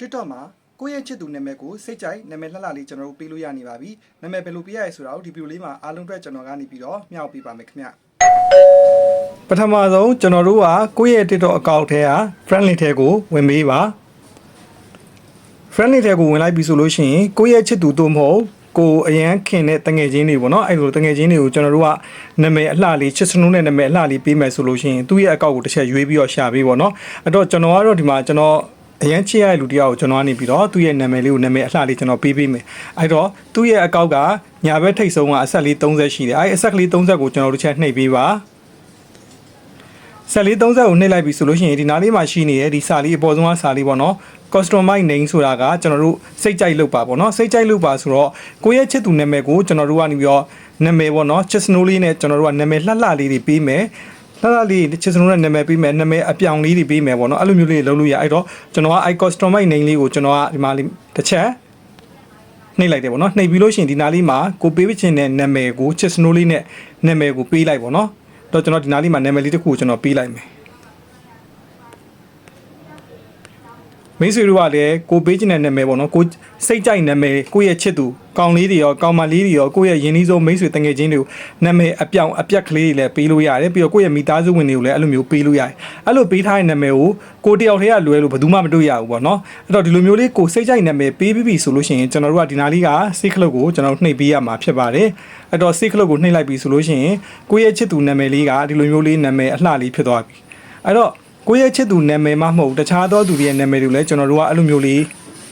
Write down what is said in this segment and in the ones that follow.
TikTok မှာကိုယ့်ရဲ့ချစ်သူနာမည်ကိုစိတ်ကြိုက်နာမည်လှလှလေးကျွန်တော်တို့ပေးလို့ရနေပါပြီနာမည်ဘယ်လိုပေးရလဲဆိုတာကိုဒီဗီဒီယိုလေးမှာအားလုံးအတွက်ကျွန်တော်ကနေပြီးတော့မျှဝေပေးပါမယ်ခင်ဗျပထမဆုံးကျွန်တော်တို့ကကိုယ့်ရဲ့ TikTok account ထဲက friendly ထဲကိုဝင်ပေးပါ friendly ထဲကိုဝင်လိုက်ပြီဆိုလို့ရှိရင်ကိုယ့်ရဲ့ချစ်သူတို့မဟုတ်ကိုအရန်ခင်တဲ့တငယ်ချင်းတွေပေါ့နော်အဲ့လိုတငယ်ချင်းတွေကိုကျွန်တော်တို့ကနာမည်အလှလေးချစ်စနုနဲ့နာမည်အလှလေးပေးမယ်ဆိုလို့ရှိရင်သူ့ရဲ့အကောင့်ကိုတစ်ချက်ရွေးပြီးတော့ရှာပေးပေါ့နော်အဲ့တော့ကျွန်တော်ကတော့ဒီမှာကျွန်တော် အရန်ချစ်ရတဲ့လူတယောက်ကိုကျွန်တော်ကနေပြီးတော့သူ့ရဲ့နာမည်လေးကိုနာမည်အလှလေးကျွန်တော်ပေးပေးမယ်အဲ့တော့သူ့ရဲ့အကောင့်ကညာဘက်ထိတ်ဆုံးကအဆက်လေး30ရှိတယ်အဲ့အဆက်ကလေး30ကိုကျွန်တော်တို့တစ်ချက်နှိပ်ပေးပါဆက်လေး30ကိုနှိပ်လိုက်ပြီဆိုလို့ရှိရင်ဒီနားလေးမှာရှိနေတဲ့ဒီစာလေးအပေါ်ဆုံးကစာလေးပေါ့နော် customize name ဆိုတာကကျွန်တော်တို့စိတ်ကြိုက်လုပ်ပါပေါ့နော်စိတ်ကြိုက်လုပ်ပါဆိုတော့ကိုယ့်ရဲ့ချစ်သူနာမည်ကိုကျွန်တော်တို့ကနေပြီးတော့နာမည်ပေါ့နော် chit snow လေးနဲ့ကျွန်တော်တို့ကနာမည်လှလှလေးတွေပေးမယ် လှလှလေး chit snow နဲ့နာမည်ပေးမယ်နာမည်အပြောင်လေးတွေပေးမယ်ပေါ့နော်အဲ့လိုမျိုးလေးလုပ်လို့ရအဲ့တော့ကျွန်တော်က i customize name လေးကိုကျွန်တော်ကဒီမှာလေးတစ်ချက်နှိပ်လိုက်တယ်ပေါ့နော်နှိပ်ပြီးလို့ရှိရင်ဒီနားလေးမှာကိုပေးချင်တဲ့နာမည်ကို chit snow လေးနဲ့နာမည်ကိုပေးလိုက်ပေါ့နော်တော့ကျွန်တော်ဒီနားလေးမှာနာမည်လေးတစ်ခုကိုကျွန်တော်ပေးလိုက်မယ် မိတ်ဆွေတို့ကလည်းကိုပေးချင်တဲ့နာမည်ပေါ့နော်ကိုစိတ်ကြိုက်နာမည်ကိုယ့်ရဲ့ချစ်သူကောင်းလေးတွေရောကောင်းမလေးတွေရောကိုယ့်ရဲ့ယဉ်နှီးဆုံးမိတ်ဆွေတငယ်ချင်းတွေကိုနာမည်အပြောင်အပြက်ကလေးတွေလည်းပေးလို့ရတယ်ပြီးတော့ကိုယ့်ရဲ့မိသားစုဝင်တွေကိုလည်းအဲ့လိုမျိုးပေးလို့ရတယ်အဲ့လိုပေးထားတဲ့နာမည်ကိုကိုတယောက်တည်းကလွယ်လို့ဘယ်သူမှမတွေ့ရဘူးပေါ့နော်အဲ့တော့ဒီလိုမျိုးလေးကိုစိတ်ကြိုက်နာမည်ပေးပြီးပြီဆိုလို့ရှိရင်ကျွန်တော်တို့ကဒီနာလေးကစိတ်ခလုတ်ကိုကျွန်တော်တို့နှိပ်ပေးရမှာဖြစ်ပါတယ်အဲ့တော့စိတ်ခလုတ်ကိုနှိပ်လိုက်ပြီဆိုလို့ရှိရင်ကိုယ့်ရဲ့ချစ်သူနာမည်လေးကဒီလိုမျိုးလေးနာမည်အလှလေးဖြစ်သွားပြီအဲ့တော့ ကိုယ့်ရဲ့ချစ်သူနာမည်မှမဟုတ်တခြားသောသူတွေရဲ့နာမည်တွေလည်းကျွန်တော်တို့ကအဲ့လိုမျိုးလေး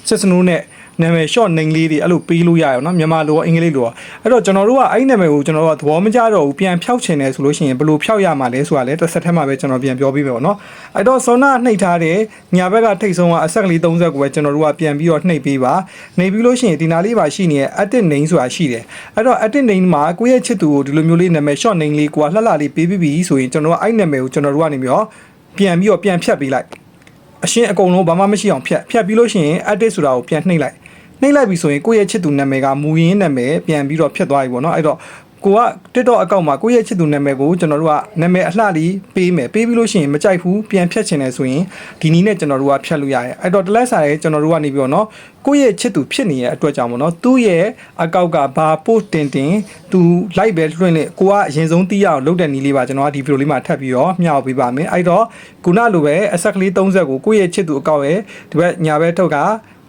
စစ်စနိုးနဲ့နာမည် short name လေးတွေအဲ့လိုပေးလို့ရရအောင်နော်မြန်မာလိုရောအင်္ဂလိပ်လိုရောအဲ့တော့ကျွန်တော်တို့ကအဲ့ဒီနာမည်ကိုကျွန်တော်တို့ကသဘောမကျတော့ဘူးပြန်ဖျောက်ချင်တယ်ဆိုလို့ရှိရင်ဘယ်လိုဖျောက်ရမှာလဲဆိုတာလည်းတစ်ဆက်ထက်မှပဲကျွန်တော်ပြန်ပြောပြမယ်ပေါ့နော်အဲ့တော့ဆောနာနှိပ်ထားတဲ့ညာဘက်ကထိတ်ဆုံးကအဆက်ကလေး30ကိုပဲကျွန်တော်တို့ကပြန်ပြီးတော့နှိပ်ပေးပါနှိပ်ပြီးလို့ရှိရင်ဒီနာလေးပါရှိနေတဲ့ edit name ဆိုတာရှိတယ်အဲ့တော့ edit name မှာကိုယ့်ရဲ့ချစ်သူကိုဒီလိုမျိုးလေးနာမည် short name လေးကိုကလှလှလေးပေးပြီးပြီဆိုရင်ကျွန်တော်တို့ကအဲ့နာမည်ကိုကျွန်တော်တို့ကနေပြီးတော့ ပြန်ပြီးတော့ပြန်ဖြတ်ပေးလိုက်အရှင်းအကုန်လုံးဘာမှမရှိအောင်ဖြတ်ဖြတ်ပြီးလို့ရှိရင် edit ဆိုတာကိုပြန်နှိပ်လိုက်နှိပ်လိုက်ပြီဆိုရင်ကိုယ့်ရဲ့ချစ်သူနာမည်ကမူရင်းနာမည်ပြန်ပြီးတော့ဖြတ်သွားပြီပေါ့နော်အဲ့တော့ ကိုက TikTok အကောင့်မှာကိုယ့်ရဲ့ချစ်သူနာမည်ကိုကျွန်တော်တို့ကနာမည်အလှလေးပေးမယ်ပေးပြီးလို့ရှိရင်မကြိုက်ဘူးပြန်ဖြတ်ချင်တယ်ဆိုရင်ဒီနည်းနဲ့ကျွန်တော်တို့ကဖြတ်လို့ရတယ်အဲ့တော့တလက်စာရဲ့ကျွန်တော်တို့ကနေပြီးတော့နော်ကိုယ့်ရဲ့ချစ်သူဖြစ်နေတဲ့အတွက်ကြောင့်ပေါ့နော်သူ့ရဲ့အကောင့်ကဘာ post တင်တင်သူ like ပဲလွှင့်လေကိုကအရင်ဆုံးသိရအောင်လုပ်တဲ့နည်းလေးပါကျွန်တော်ကဒီဗီဒီယိုလေးမှာထပ်ပြီးတော့မျှဝေပေးပါမယ်အဲ့တော့ခုနလိုပဲအဆက်ကလေး30ကိုကိုယ့်ရဲ့ချစ်သူအကောင့်ရဲ့ဒီဘက်ညာဘက်ထုတ်က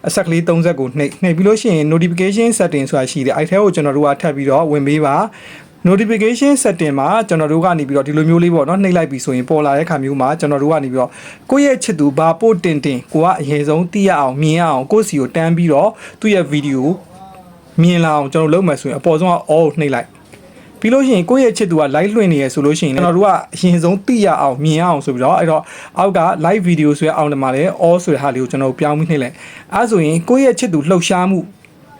အဆက်ကလေး30ကိုနှိပ်နှိပ်ပြီးလို့ရှိရင် notification setting ဆိုတာရှိတယ်အဲ့ထဲကိုကျွန်တော်တို့ကထပ်ပြီးတော့ဝင်ပေးပါ notification setting မှာကျွန်တော်တို့ကနေပြီးတော့ဒီလိုမျိုးလေးပေါ့နော်နှိပ်လိုက်ပြီဆိုရင်ပေါ်လာတဲ့ခါမျိုးမှာကျွန်တော်တို့ကနေပြီးတော့ကိုယ့်ရဲ့ချစ်သူဘာပို့တင်တင်ကိုကအရင်ဆုံးသိရအောင်မြင်ရအောင်ကိုယ့်စီကိုတန်းပြီးတော့သူ့ရဲ့ဗီဒီယိုမြင်လာအောင်ကျွန်တော်လုပ်မယ်ဆိုရင်အပေါ်ဆုံးက all နှိပ်လိုက် ပြီးလို့ရှိရင်ကိုယ့်ရဲ့ချစ်သူက live လွှင့်နေရဆိုလို့ရှိရင်ကျွန်တော်တို့ကအရင်ဆုံးသိရအောင်မြင်ရအောင်ဆိုပြီးတော့အဲ့တော့အောက်က live video ဆိုရအောင်ဒီမှာလည်း all ဆိုတဲ့ဟာလေးကိုကျွန်တော်ပြောင်းပြီးနှိပ်လိုက်အဲဆိုရင်ကိုယ့်ရဲ့ချစ်သူလှုပ်ရှားမှု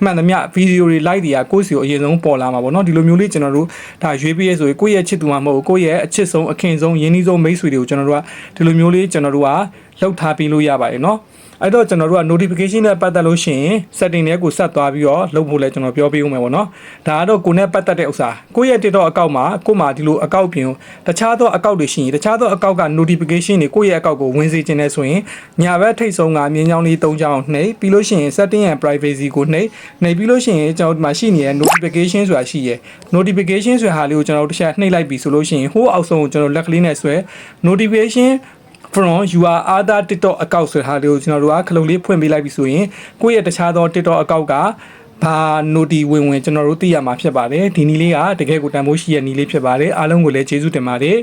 မှန်သမျှဗီဒီယိုတွေ like တွေကကိုယ့်စီကိုအရင်ဆုံးပေါ်လာမှာပေါ့နော်ဒီလိုမျိုးလေးကျွန်တော်တို့ဒါရွေးပေးရဆိုရင်ကိုယ့်ရဲ့ချစ်သူမှမဟုတ်ကိုယ့်ရဲ့အချစ်ဆုံးအခင်ဆုံးရင်းနှီးဆုံးမိတ်ဆွေတွေကိုကျွန်တော်တို့ကဒီလိုမျိုးလေးကျွန်တော်တို့ကလှုပ်ထားပေးလို့ရပါတယ်နော် အဲ့တော့ကျွန်တော်တို့က notification နဲ့ပတ်သက်လို့ရှိရင် setting တွေကိုဆက်သွားပြီးတော့လုပ်ဖို့လဲကျွန်တော်ပြောပေးဦးမယ်ပေါ့နော်ဒါကတော့ကိုယ်နဲ့ပတ်သက်တဲ့ဥစ္စာကိုယ့်ရဲ့ TikTok အကောင့်မှာကိုယ်မှာဒီလိုအကောင့်ပြင်တခြားသောအကောင့်တွေရှိရင်တခြားသောအကောင့်က notification တွေကိုယ့်ရဲ့အကောင့်ကိုဝင်စေချင်တယ်ဆိုရင်ညာဘက်ထိတ်ဆုံးကမြင်းချောင်းလေး၃ချောင်းနှိပ်ပြီးလို့ရှိရင် setting and privacy ကိုနှိပ်နှိပ်ပြီးလို့ရှိရင်ကျွန်တော်ဒီမှာရှိနေတဲ့ notification ဆိုတာရှိရယ် notification ဆိုတဲ့ဟာလေးကိုကျွန်တော်တို့တစ်ချက်နှိပ်လိုက်ပြီဆိုလို့ရှိရင်ဟိုးအောက်ဆုံးကိုကျွန်တော်လက်ကလေးနဲ့ဆွဲ notification from your other TikTok account ဆိုတဲ့ဟာလေးကိုကျွန်တော်တို့ကခလုံးလေးဖွင့်ပေးလိုက်ပြီဆိုရင်ကိုယ့်ရဲ့တခြားသော TikTok account ကဘာ noti ဝင်ဝင်ကျွန်တော်တို့သိရမှာဖြစ်ပါတယ်ဒီနည်းလေးကတကယ်ကိုတန်ဖိုးရှိတဲ့နည်းလေးဖြစ်ပါတယ်အားလုံးကိုလည်းကျေးဇူးတင်ပါတယ်